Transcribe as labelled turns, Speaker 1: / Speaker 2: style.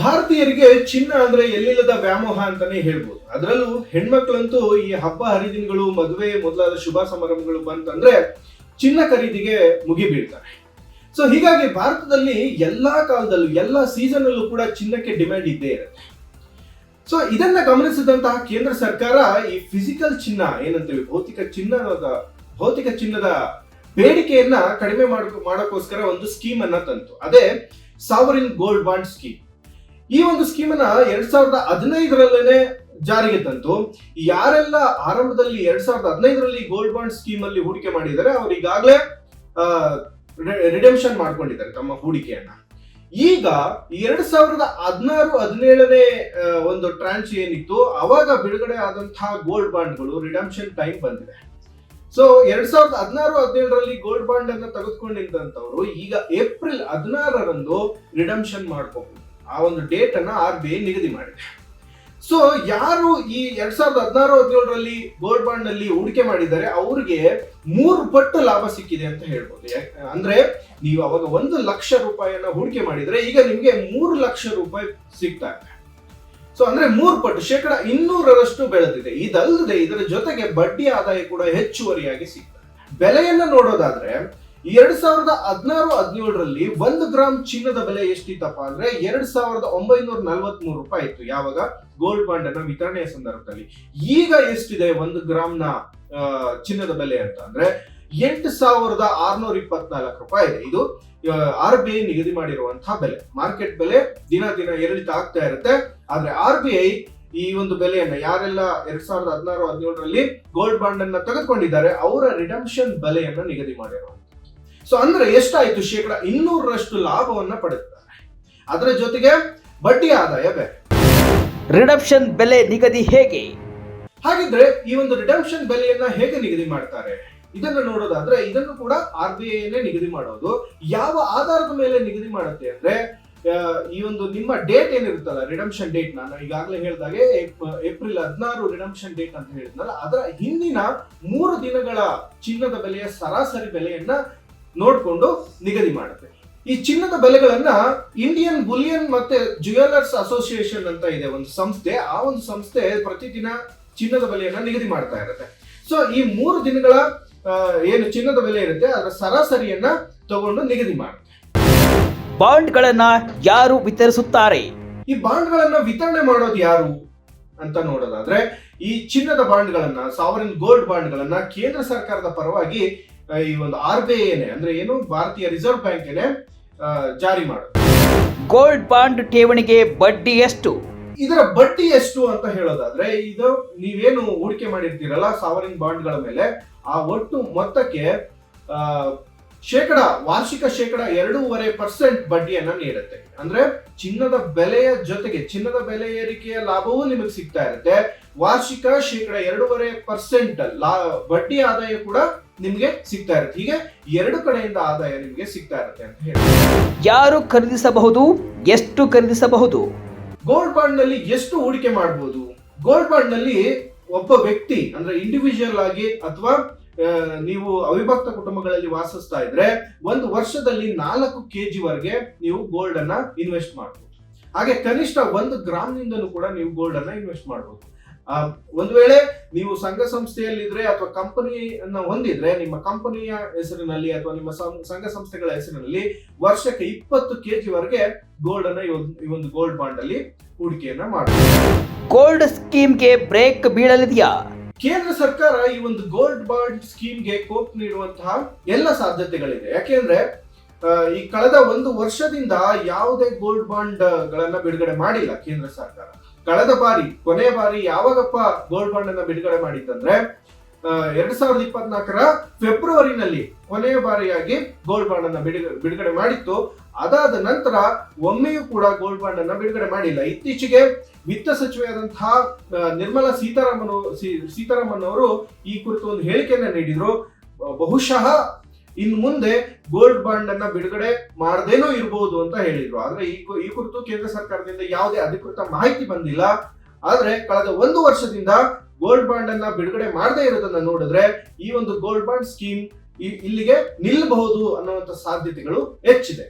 Speaker 1: ಭಾರತೀಯರಿಗೆ ಚಿನ್ನ ಅಂದ್ರೆ ಎಲ್ಲಿಲ್ಲದ ವ್ಯಾಮೋಹ ಅಂತಾನೆ ಹೇಳ್ಬೋದು. ಅದರಲ್ಲೂ ಹೆಣ್ಮಕ್ಳಂತೂ ಈ ಹಬ್ಬ ಹರಿದಿನಗಳು, ಮದುವೆ ಮೊದಲಾದ ಶುಭ ಸಮಾರಂಭಗಳು ಬಂತಂದ್ರೆ ಚಿನ್ನ ಖರೀದಿಗೆ ಮುಗಿಬೀಳ್ತಾರೆ ಸೊ ಹೀಗಾಗಿ ಭಾರತದಲ್ಲಿ ಎಲ್ಲಾ ಕಾಲದಲ್ಲೂ, ಎಲ್ಲಾ ಸೀಸನ್ ಅಲ್ಲೂ ಕೂಡ ಚಿನ್ನಕ್ಕೆ ಡಿಮ್ಯಾಂಡ್ ಇದ್ದೇ ಇರುತ್ತೆ. ಸೊ ಇದನ್ನ ಗಮನಿಸಿದಂತಹ ಕೇಂದ್ರ ಸರ್ಕಾರ ಈ ಫಿಸಿಕಲ್ ಚಿನ್ನ ಏನಂತೀವಿ ಭೌತಿಕ ಚಿನ್ನದ ಭೌತಿಕ ಚಿನ್ನದ ಬೇಡಿಕೆಯನ್ನ ಕಡಿಮೆ ಮಾಡ, ಮಾಡೋಕ್ಕೋಸ್ಕರ ಒಂದು ಸ್ಕೀಮ್ ಅನ್ನ ತಂತು. ಅದೇ ಸಾವರಿನ್ ಗೋಲ್ಡ್ ಬಾಂಡ್ ಸ್ಕೀಮ್ ಈ ಒಂದು ಸ್ಕೀಮ್ ಅನ್ನ ಎರಡ್ ಸಾವಿರದ ಹದಿನೈದರಲ್ಲೇನೆ ಜಾರಿಗೆ ತಂತು ಯಾರೆಲ್ಲ ಆರಂಭದಲ್ಲಿ ಎರಡ್ ಸಾವಿರದ ಹದಿನೈದರಲ್ಲಿ ಗೋಲ್ಡ್ ಬಾಂಡ್ ಸ್ಕೀಮ್ ಅಲ್ಲಿ ಹೂಡಿಕೆ ಮಾಡಿದ್ದಾರೆ, ಅವ್ರು ಈಗಾಗಲೇ ರಿಡೆಮ್ಷನ್ ಮಾಡ್ಕೊಂಡಿದ್ದಾರೆ ತಮ್ಮ ಹೂಡಿಕೆಯನ್ನ. ಈಗ ಎರಡ್ ಸಾವಿರದ ಹದಿನಾರು, ಹದಿನೇಳನೇ ಒಂದು ಟ್ರಾನ್ಸ್ ಏನಿತ್ತು, ಅವಾಗ ಬಿಡುಗಡೆ ಆದಂತಹ ಗೋಲ್ಡ್ ಬಾಂಡ್ಗಳು ರಿಡಂಪ್ಷನ್ ಟೈಮ್ ಬಂದಿದೆ. ಸೊ ಎರಡ್ ಸಾವಿರದ ಹದಿನಾರು, ಹದಿನೇಳರಲ್ಲಿ ಗೋಲ್ಡ್ ಬಾಂಡ್ ಅನ್ನ ತೆಗೆದುಕೊಂಡಿದ್ದಂತವ್ರು ಈಗ ಏಪ್ರಿಲ್ ಹದಿನಾರರಂದು ರಿಡಂಪ್ಷನ್ ಮಾಡ್ಕೋಬಹುದು ಆ ಒಂದು ಡೇಟ್ ಅನ್ನ ಆರ್ ಬಿ ಐ ನಿಗದಿ ಮಾಡಿದೆ. ಸೊ ಯಾರು ಈ ಎರಡ್ ಸಾವಿರದ ಹದಿನಾರು, ಹದಿನೇಳರಲ್ಲಿ ಗೋಲ್ಡ್ ಬಾಂಡ್ನಲ್ಲಿ ಹೂಡಿಕೆ ಮಾಡಿದ್ದಾರೆ, ಅವ್ರಿಗೆ ಮೂರು ಪಟ್ಟು ಲಾಭ ಸಿಕ್ಕಿದೆ ಅಂತ ಹೇಳ್ಬೋದು. ಅಂದ್ರೆ ನೀವು ಅವಾಗ ಒಂದು ಲಕ್ಷ ರೂಪಾಯಿಯನ್ನ ಹೂಡಿಕೆ ಮಾಡಿದ್ರೆ ಈಗ ನಿಮ್ಗೆ ಮೂರು ಲಕ್ಷ ರೂಪಾಯಿ ಸಿಗ್ತಾ ಇದೆ. ಸೊ ಅಂದ್ರೆ ಮೂರು ಪಟ್ಟು, ಶೇಕಡ ಇನ್ನೂರರಷ್ಟು ಬೆಳೆದಿದೆ. ಇದಲ್ಲದೆ ಇದರ ಜೊತೆಗೆ ಬಡ್ಡಿ ಆದಾಯ ಕೂಡ ಹೆಚ್ಚುವರಿಯಾಗಿ ಸಿಗ್ತದೆ ಬೆಲೆಯನ್ನ ನೋಡೋದಾದ್ರೆ ಎರಡ್ ಸಾವಿರದ ಹದಿನಾರು, ಹದಿನೇಳರಲ್ಲಿ ಒಂದು ಗ್ರಾಮ್ ಚಿನ್ನದ ಬೆಲೆ ಎಷ್ಟಿತ್ತಪ್ಪ ಅಂದ್ರೆ ಎರಡ್ ಸಾವಿರದ ಒಂಬೈನೂರ ನಲ್ವತ್ ಮೂರು ರೂಪಾಯಿ ಇತ್ತು. ಯಾವಾಗ? ಗೋಲ್ಡ್ ಬಾಂಡ್ ಅನ್ನ ವಿತರಣೆಯ ಸಂದರ್ಭದಲ್ಲಿ. ಈಗ ಎಷ್ಟಿದೆ ಒಂದು ಗ್ರಾಮ್ನ ಚಿನ್ನದ ಬೆಲೆ ಅಂತ ಅಂದ್ರೆ ಎಂಟು ಸಾವಿರದ ಆರ್ನೂರ ಇಪ್ಪತ್ನಾಲ್ಕು ರೂಪಾಯಿ ಇದೆ. ಇದು ಆರ್ ಬಿ ಐ ನಿಗದಿ ಮಾಡಿರುವಂತಹ ಬೆಲೆ. ಮಾರ್ಕೆಟ್ ಬೆಲೆ ದಿನ ದಿನ ಏರಿಳಿತ ಆಗ್ತಾ ಇರುತ್ತೆ. ಆದ್ರೆ ಆರ್ ಬಿ ಐ ಈ ಒಂದು ಬೆಲೆಯನ್ನ ಯಾರೆಲ್ಲ ಎರಡ್ ಸಾವಿರದ ಹದಿನಾರು, ಹದಿನೇಳರಲ್ಲಿ ಗೋಲ್ಡ್ ಬಾಂಡ್ ಅನ್ನ ತೆಗೆದುಕೊಂಡಿದ್ದಾರೆ, ಅವರ ರಿಡಂಪ್ಷನ್ ಬೆಲೆಯನ್ನ ನಿಗದಿ ಮಾಡಿರುವಂತ ಸೊ ಅಂದ್ರೆ ಎಷ್ಟಾಯ್ತು? ಶೇಕಡ ಇನ್ನೂರರಷ್ಟು ಲಾಭವನ್ನ ಪಡೆದಿದ್ದಾರೆ. ಅದರ ಜೊತೆಗೆ ಬಡ್ಡಿ ಆದಾಯ ಬೇರೆ
Speaker 2: ರಿಡಪ್ಷನ್ ಬೆಲೆ ನಿಗದಿ ಹೇಗೆ?
Speaker 1: ಹಾಗಿದ್ರೆ ಈ ಒಂದು ರಿಡಂಪ್ಷನ್ ಬೆಲೆಯನ್ನ ಹೇಗೆ ನಿಗದಿ ಮಾಡ್ತಾರೆ? ಇದನ್ನು ನೋಡೋದಾದ್ರೆ ಇದನ್ನು ಕೂಡ ಆರ್ ಬಿ ಐನೇ ನಿಗದಿ ಮಾಡೋದು. ಯಾವ ಆಧಾರದ ಮೇಲೆ ನಿಗದಿ ಮಾಡುತ್ತೆ ಅಂದ್ರೆ ಈ ಒಂದು ನಿಮ್ಮ ಡೇಟ್ ಏನಿರುತ್ತಲ್ಲ ರಿಡಂಪ್ಷನ್ ಡೇಟ್ ನಾನು ಈಗಾಗಲೇ ಹೇಳಿದಾಗೆ ಏಪ್- ಏಪ್ರಿಲ್ ಹದಿನಾರು ರಿಡಂಪ್ಷನ್ ಡೇಟ್ ಅಂತ ಹೇಳಿದ್ನಲ್ಲ ಅದರ ಹಿಂದಿನ ಮೂರು ದಿನಗಳ ಚಿನ್ನದ ಬೆಲೆಯ ಸರಾಸರಿ ಬೆಲೆಯನ್ನ ನೋಡಿಕೊಂಡು ನಿಗದಿ ಮಾಡುತ್ತೆ. ಈ ಚಿನ್ನದ ಬೆಲೆಗಳನ್ನ ಇಂಡಿಯನ್ ಬುಲಿಯನ್ ಮತ್ತೆ ಜ್ಯುವೆಲರ್ಸ್ ಅಸೋಸಿಯೇಷನ್ ಅಂತ ಇದೆ ಒಂದು ಸಂಸ್ಥೆ. ಆ ಒಂದು ಸಂಸ್ಥೆ ಪ್ರತಿದಿನ ಚಿನ್ನದ ಬೆಲೆಯನ್ನ ನಿಗದಿ ಮಾಡ್ತಾ ಇರುತ್ತೆ. ಸೊ ಈ ಮೂರು ದಿನಗಳ ಏನು ಚಿನ್ನದ ಬೆಲೆ ಇರುತ್ತೆ ಅದರ ಸರಾಸರಿಯನ್ನ ತಗೊಂಡು ನಿಗದಿ ಮಾಡುತ್ತೆ
Speaker 2: ಬಾಂಡ್ಗಳನ್ನ ಯಾರು ವಿತರಿಸುತ್ತಾರೆ?
Speaker 1: ಈ ಬಾಂಡ್ಗಳನ್ನ ವಿತರಣೆ ಮಾಡೋದು ಯಾರು ಅಂತ ನೋಡೋದಾದ್ರೆ ಈ ಚಿನ್ನದ ಬಾಂಡ್ಗಳನ್ನ ಸಾವರಿನ್ ಗೋಲ್ಡ್ ಬಾಂಡ್ಗಳನ್ನ ಕೇಂದ್ರ ಸರ್ಕಾರದ ಪರವಾಗಿ ಈ ಒಂದು ಆರ್ ಬಿ ಐನೇ ಅಂದ್ರೆ ಏನು ಭಾರತೀಯ ರಿಸರ್ವ್ ಬ್ಯಾಂಕ್ ಜಾರಿ ಮಾಡೋದು.
Speaker 2: ಗೋಲ್ಡ್ ಬಾಂಡ್ ಠೇವಣಿಗೆ ಬಡ್ಡಿ ಎಷ್ಟು?
Speaker 1: ಇದರ ಬಡ್ಡಿ ಎಷ್ಟು ಅಂತ ಹೇಳೋದಾದ್ರೆ ಇದು ನೀವೇನು ಹೂಡಿಕೆ ಮಾಡಿರ್ತೀರಲ್ಲ ಸಾವರಿನ್ ಬಾಂಡ್ಗಳ ಮೇಲೆ ಆ ಒಟ್ಟು ಮೊತ್ತಕ್ಕೆ ಶೇಕಡ ವಾರ್ಷಿಕ ಶೇಕಡ ಎರಡೂವರೆ ಪರ್ಸೆಂಟ್ ಬಡ್ಡಿಯನ್ನ ನೀಡುತ್ತೆ. ಅಂದ್ರೆ ಚಿನ್ನದ ಬೆಲೆಯ ಜೊತೆಗೆ ಚಿನ್ನದ ಬೆಲೆ ಏರಿಕೆಯ ಲಾಭವೂ ನಿಮಗೆ ಸಿಗ್ತಾ ಇರುತ್ತೆ. ವಾರ್ಷಿಕ ಶೇಕಡ ಎರಡೂವರೆ ಪರ್ಸೆಂಟ್ ಲಾ ಬಡ್ಡಿ ಆದಾಯ ಕೂಡ ನಿಮಗೆ ಸಿಗ್ತಾ ಇರುತ್ತೆ. ಹೀಗೆ ಎರಡು ಕಡೆಯಿಂದ ಆದಾಯ ನಿಮಗೆ ಸಿಗ್ತಾ ಇರುತ್ತೆ ಅಂತ ಹೇಳಿ.
Speaker 2: ಯಾರು ಖರೀದಿಸಬಹುದು? ಎಷ್ಟು ಖರೀದಿಸಬಹುದು?
Speaker 1: ಗೋಲ್ಡ್ ಬಾಂಡ್ನಲ್ಲಿ ಎಷ್ಟು ಹೂಡಿಕೆ ಮಾಡಬಹುದು ಗೋಲ್ಡ್ ಬಾಂಡ್ನಲ್ಲಿ ಒಬ್ಬ ವ್ಯಕ್ತಿ ಅಂದ್ರೆ ಇಂಡಿವಿಜುವಲ್ ಆಗಿ ಅಥವಾ ನೀವು ಅವಿಭಕ್ತ ಕುಟುಂಬಗಳಲ್ಲಿ ವಾಸಿಸ್ತಾ ಇದ್ರೆ ಒಂದು ವರ್ಷದಲ್ಲಿ ನಾಲ್ಕು ಕೆಜಿ ವರೆಗೆ ನೀವು ಗೋಲ್ಡ್ ಅನ್ನ ಇನ್ವೆಸ್ಟ್ ಮಾಡಬಹುದು ಹಾಗೆ ಕನಿಷ್ಠ ಒಂದು ಗ್ರಾಮ್ ನಿಂದಲೂ ಕೂಡ ನೀವು ಗೋಲ್ಡ್ ಅನ್ನ ಇನ್ವೆಸ್ಟ್ ಮಾಡಬಹುದು ಒಂದು ವೇಳೆ ನೀವು ಸಂಘ ಸಂಸ್ಥೆಯಲ್ಲಿದ್ರೆ ಅಥವಾ ಕಂಪನಿಯನ್ನ ಹೊಂದಿದ್ರೆ ನಿಮ್ಮ ಕಂಪನಿಯ ಹೆಸರಿನಲ್ಲಿ ಅಥವಾ ನಿಮ್ಮ ಸಂಘ ಸಂಸ್ಥೆಗಳ ಹೆಸರಿನಲ್ಲಿ ವರ್ಷಕ್ಕೆ ಇಪ್ಪತ್ತು ಕೆಜಿ ವರೆಗೆ ಗೋಲ್ಡ್ ಅನ್ನ ಈ ಒಂದು- ಗೋಲ್ಡ್ ಬಾಂಡ್ ಅಲ್ಲಿ ಹೂಡಿಕೆಯನ್ನ ಮಾಡಬಹುದು
Speaker 2: ಗೋಲ್ಡ್ ಸ್ಕೀಮ್ಗೆ ಬ್ರೇಕ್ ಬೀಳಲಿದೆಯಾ?
Speaker 1: ಕೇಂದ್ರ ಸರ್ಕಾರ ಈ ಒಂದು ಗೋಲ್ಡ್ ಬಾಂಡ್ ಸ್ಕೀಮ್ಗೆ ಕೋಪ್ ನೀಡುವಂತಹ ಎಲ್ಲ ಸಾಧ್ಯತೆಗಳಿದೆ. ಯಾಕೆಂದ್ರೆ ಈ ಕಳೆದ ಒಂದು ವರ್ಷದಿಂದ ಯಾವುದೇ ಗೋಲ್ಡ್ ಬಾಂಡ್ ಗಳನ್ನ ಬಿಡುಗಡೆ ಮಾಡಿಲ್ಲ ಕೇಂದ್ರ ಸರ್ಕಾರ. ಕಳೆದ ಬಾರಿ ಕೊನೆಯ ಬಾರಿ ಯಾವಾಗಪ್ಪ ಗೋಲ್ಡ್ ಬಾಂಡ್ ಅನ್ನ ಬಿಡುಗಡೆ ಮಾಡಿತ್ತಂದ್ರೆ ಆ, ಎರಡ್ ಸಾವಿರದ ಇಪ್ಪತ್ನಾಲ್ಕರ ಫೆಬ್ರವರಿನಲ್ಲಿ ಕೊನೆಯ ಬಾರಿಯಾಗಿ ಗೋಲ್ಡ್ ಬಾಂಡ್ ಅನ್ನ ಬಿಡುಗಡೆ ಮಾಡಿತ್ತು. ಅದಾದ ನಂತರ ಒಮ್ಮೆಯೂ ಕೂಡ ಗೋಲ್ಡ್ ಬಾಂಡ್ ಅನ್ನ ಬಿಡುಗಡೆ ಮಾಡಿಲ್ಲ. ಇತ್ತೀಚೆಗೆ ವಿತ್ತ ಸಚಿವೆಯಾದಂತಹ ನಿರ್ಮಲಾ ಸೀತಾರಾಮನ್ ಸೀತಾರಾಮನ್ ಅವರು ಈ ಕುರಿತು ಒಂದು ಹೇಳಿಕೆಯನ್ನ ನೀಡಿದ್ರು. ಬಹುಶಃ ಇನ್ ಮುಂದೆ ಗೋಲ್ಡ್ ಬಾಂಡ್ ಅನ್ನ ಬಿಡುಗಡೆ ಮಾಡದೇನೋ ಇರಬಹುದು ಅಂತ ಹೇಳಿದ್ರು. ಆದ್ರೆ ಈ ಈ ಕುರಿತು ಕೇಂದ್ರ ಸರ್ಕಾರದಿಂದ ಯಾವುದೇ ಅಧಿಕೃತ ಮಾಹಿತಿ ಬಂದಿಲ್ಲ. ಆದ್ರೆ ಕಳೆದ ಒಂದು ವರ್ಷದಿಂದ ಗೋಲ್ಡ್ ಬಾಂಡ್ ಅನ್ನ ಬಿಡುಗಡೆ ಮಾಡದೇ ಇರೋದನ್ನ ನೋಡಿದ್ರೆ ಈ ಒಂದು ಗೋಲ್ಡ್ ಬಾಂಡ್ ಸ್ಕೀಮ್ ಇಲ್ಲಿಗೆ ನಿಲ್ಲಬಹುದು ಅನ್ನುವಂತ ಸಾಧ್ಯತೆಗಳು ಹೆಚ್ಚಿದೆ.